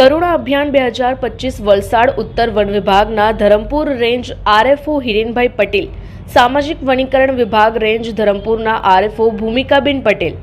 કરુણા અભિયાન બે હજાર પચીસ વલસાડ ઉત્તર વન વિભાગના ધરમપુર રેન્જ આરએફઓ હિરેનભાઈ પટેલ, સામાજિક વનીકરણ વિભાગ range ધરમપુરના RFO Bhumikaben Patel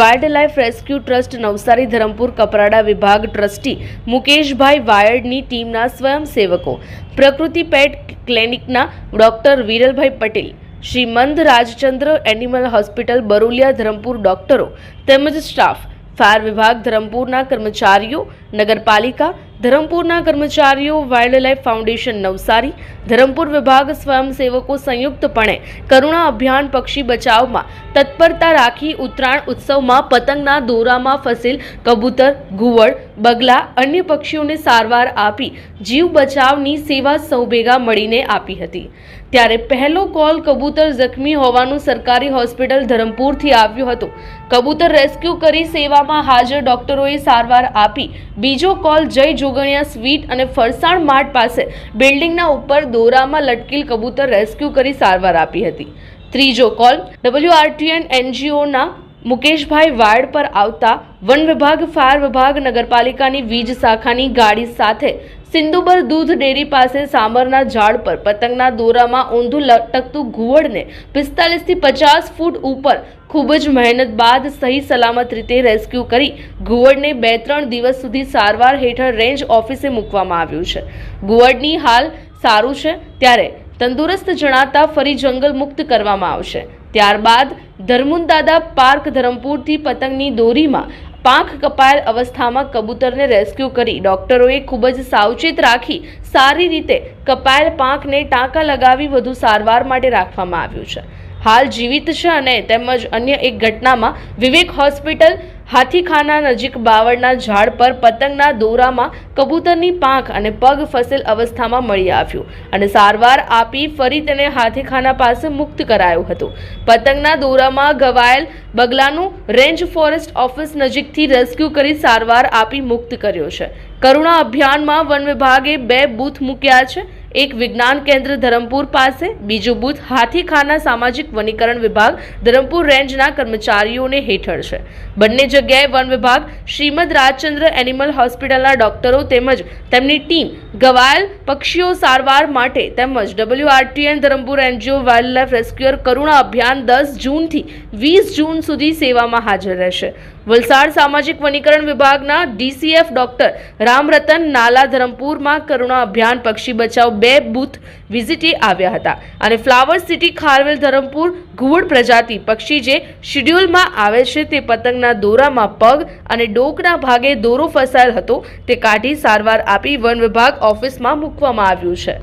wildlife rescue trust Navsari Dharampur Kaprada વિભાગ ટ્રસ્ટી મુકેશભાઈ વાયર્ડની ટીમના સ્વયંસેવકો, પ્રકૃતિ pet ક્લિનિકના doctor Viralbhai Patel Shrimad Rajchandra animal hospital Baroliya Dharampur ડોક્ટરો તેમજ સ્ટાફ ફાયર વિભાગ ધરમપુરના કર્મચારીઓ નગરપાલિકા ધરમપુરના કર્મચારીઓ wildlife foundation Navsari, Dharampur વિભાગ સ્વયંસેવકો સંયુક્તપણે કરુણા અભિયાન પક્ષી બચાવમાં તત્પરતા રાખી ઉત્તરાયણ ઉત્સવમાં પતંગના દોરામાં ફસેલ કબૂતર, ઘુવડ, બગલા, અન્ય પક્ષીઓને સારવાર આપી જીવ બચાવની સેવા સૌ ભેગા મળીને આપી હતી. ત્યારે પહેલો કોલ કબૂતર જખમી હોવાનું સરકારી હોસ્પિટલ ધરમપુરથી આવ્યું હતું. કબૂતર રેસ્ક્યુ કરી સેવામાં હાજર ડોક્ટરોએ સારવાર આપી. બીજો કોલ જય જોગણિયા સ્વીટ અને ફરસાણ માર્ટ પાસે બિલ્ડિંગના ઉપર દોરામાં લટકેલ કબૂતર રેસ્ક્યુ કરી સારવાર આપી હતી. ત્રીજો કોલ, ડબલ્યુઆરટીએન એનજીઓના મુકેશભાઈ વાડ પર આવતા વન વિભાગ, ફાયર વિભાગ, નગરપાલિકાની વીજ શાખાની ગાડી સાથે સિંધુબર દૂધ ડેરી પાસે સામરના ઝાડ પર પતંગના દોરામાં ઊંધું લટકતું ઘુવડને પિસ્તાલીસથી પચાસ ફૂટ ઉપર ખૂબ જ મહેનત બાદ સહી સલામત રીતે રેસ્ક્યુ કરી ઘુવડને બે ત્રણ દિવસ સુધી સારવાર હેઠળ રેન્જ ઓફિસે મૂકવામાં આવ્યું છે. ઘુવડની હાલ સારું છે, ત્યારે તંદુરસ્ત જણાતા ફરી જંગલ મુક્ત કરવામાં આવશે. ત્યારબાદ ધર્મુનદાદા પાર્ક ધરમપુરથી પતંગની દોરીમાં પાંખ કપાયેલ અવસ્થામાં કબૂતરને રેસ્ક્યુ કરી ડોક્ટરોએ ખૂબ જ સાવચેત રાખી સારી રીતે કપાયેલ પાંખને ટાંકા લગાવી વધુ સારવાર માટે રાખવામાં આવ્યું છે. હાલ જીવિત છે અને તેમજ અન્ય એક ઘટનામાં વિવેક હોસ્પિટલ હાથીખાના નજીક બાવળના ઝાડ પર પતંગના દોરામાં કબૂતરની પાંખ અને પગ ફસેલ અવસ્થામાં મળી આવ્યું અને સારવાર આપી ફરી તેને હાથીખાના પાસે મુક્ત કરાયું હતું. પતંગના દોરામાં ઘવાયેલ બગલાનું રેન્જ ફોરેસ્ટ ઓફિસ નજીકથી રેસ્ક્યુ કરી સારવાર આપી મુક્ત કર્યો છે. કરુણા અભિયાનમાં વન વિભાગે બે બૂથ મૂક્યા છે. એક વિજ્ઞાન કેન્દ્ર ધરમપુર પાસે, બીજું બુથ હાથીખાના સામાજિક વનીકરણ વિભાગ ધરમપુર રેન્જના કર્મચારીઓને હેઠળ છે. બંને જગ્યાએ વન વિભાગ, શ્રીમદ રાજચંદ્ર એનિમલ હોસ્પિટલના ડોક્ટરો તેમજ તેમની ટીમ ઘવાયેલ પક્ષીઓ સારવાર માટે તેમજ WRTN Dharampur NGO wildlife rescuer કરુણા અભિયાન દસ જૂનથી વીસ જૂન સુધી સેવામાં હાજર રહેશે. વલસાડ સામાજિક વનીકરણ વિભાગના ડીસીએફ ડોક્ટર રામરતન નાલા ધરમપુરમાં કરુણા અભિયાન પક્ષી બચાવ બે બૂથ વિઝિટે આવ્યા હતા. અને ફ્લાવર સિટી ખારવેલ ધરમપુર ઘુવડ પ્રજાતિ પક્ષી જે શિડ્યુલમાં આવે છે તે પતંગના દોરામાં પગ અને ડોકના ભાગે દોરો ફસાયેલ હતો તે કાઢી સારવાર આપી વન વિભાગ ઓફિસમાં મૂકવામાં આવ્યું છે.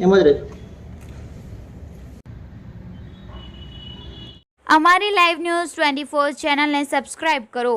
એમ જ રહે અમારી લાઈવ ન્યૂઝ ટ્વેન્ટી ફોર ચેનલને સબસ્ક્રાઇબ કરો.